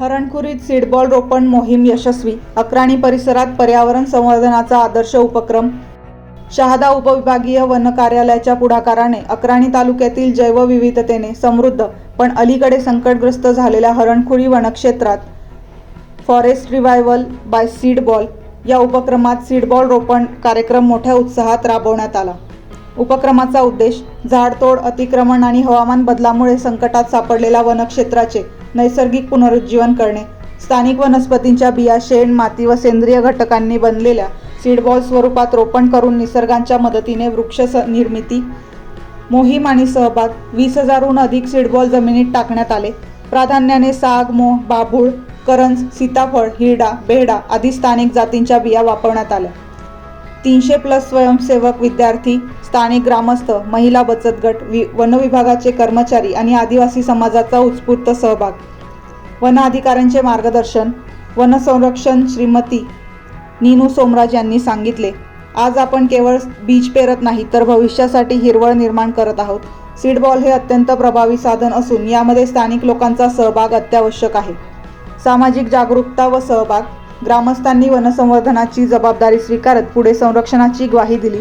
हरणखुरीत seed ball रोपण मोहीम यशस्वी. अक्राणी परिसरात पर्यावरण संवर्धनाचा आदर्श उपक्रम. शहादा उपविभागीय वन कार्यालयाच्या पुढाकाराने अक्राणी तालुक्यातील जैवविविधतेने समृद्ध पण अलीकडे संकटग्रस्त झालेल्या हरणखुरी वनक्षेत्रात फॉरेस्ट रिव्हायवल बाय सीडबॉल या उपक्रमात सीडबॉल रोपण कार्यक्रम मोठ्या उत्साहात राबवण्यात आला. उपक्रमाचा उद्देश झाडतोड अतिक्रमण आणि हवामान बदलामुळे संकटात सापडलेल्या वनक्षेत्राचे नैसर्गिक पुनरुज्जीवन करणे. स्थानिक वनस्पतींच्या बिया शेण माती व सेंद्रिय घटकांनी बनलेल्या सीडबॉल स्वरूपात रोपण करून निसर्गांच्या मदतीने वृक्ष स- निर्मिती. मोहीम आणि सहभाग. वीस हजारहून अधिक सीडबॉल जमिनीत टाकण्यात आले. प्राधान्याने साग मोह बाभूळ करंज सीताफळ हिरडा बेहडा आदी स्थानिक जातींच्या बिया वापरण्यात आल्या. तीनशे प्लस स्वयंसेवक विद्यार्थी स्थानिक ग्रामस्थ महिला बचत गट वि वन विभागाचे कर्मचारी आणि आदिवासी समाजाचा उत्स्फूर्त सहभाग. वन अधिकाऱ्यांचे मार्गदर्शन वनसंरक्षण श्रीमती नीनू सोमराज यांनी सांगितले आज आपण केवळ बीज पेरत नाही तर भविष्यासाठी हिरवळ निर्माण करत आहोत. सीडबॉल हे अत्यंत प्रभावी साधन असून यामध्ये स्थानिक लोकांचा सहभाग अत्यावश्यक आहे. सामाजिक जागरूकता व सहभाग ग्रामस्थांनी वनसंवर्धनाची जबाबदारी स्वीकारत पुढे संरक्षणाची ग्वाही दिली.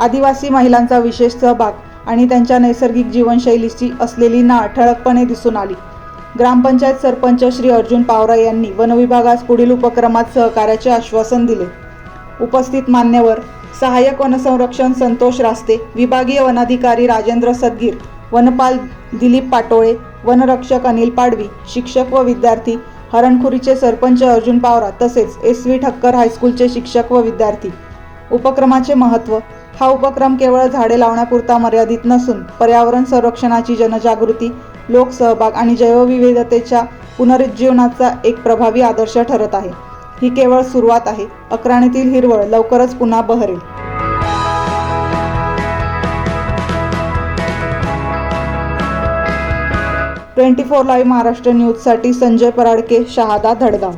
आदिवासी महिलांचा विशेष सहभाग आणि त्यांच्या नैसर्गिक जीवनशैलीची असलेली नाळ ठळकपणे दिसून आली. ग्रामपंचायत सरपंच श्री अर्जुन पावरा यांनी वनविभागास पुढील उपक्रमात सहकार्याचे आश्वासन दिले. उपस्थित मान्यवर सहाय्यक वनसंरक्षण संतोष रास्ते विभागीय वनाधिकारी राजेंद्र सदगीर वनपाल दिलीप पाटोळे वनरक्षक अनिल पाडवी शिक्षक व विद्यार्थी हरणखुरीचे सरपंच अर्जुन पावरा तसेच एस व्ही ठक्कर हायस्कूलचे शिक्षक व विद्यार्थी. उपक्रमाचे महत्त्व हा उपक्रम केवळ झाडे लावण्यापुरता मर्यादित नसून पर्यावरण संरक्षणाची जनजागृती लोकसहभाग आणि जैवविविधतेच्या पुनरुज्जीवनाचा एक प्रभावी आदर्श ठरत आहे. ही केवळ सुरुवात आहे. अक्राणीतील हिरवळ लवकरच पुन्हा बहरेल. ट्वेंटी फोर लाईव्ह महाराष्ट्र न्यूजसाठी संजय पराडके शहादा धडगाव.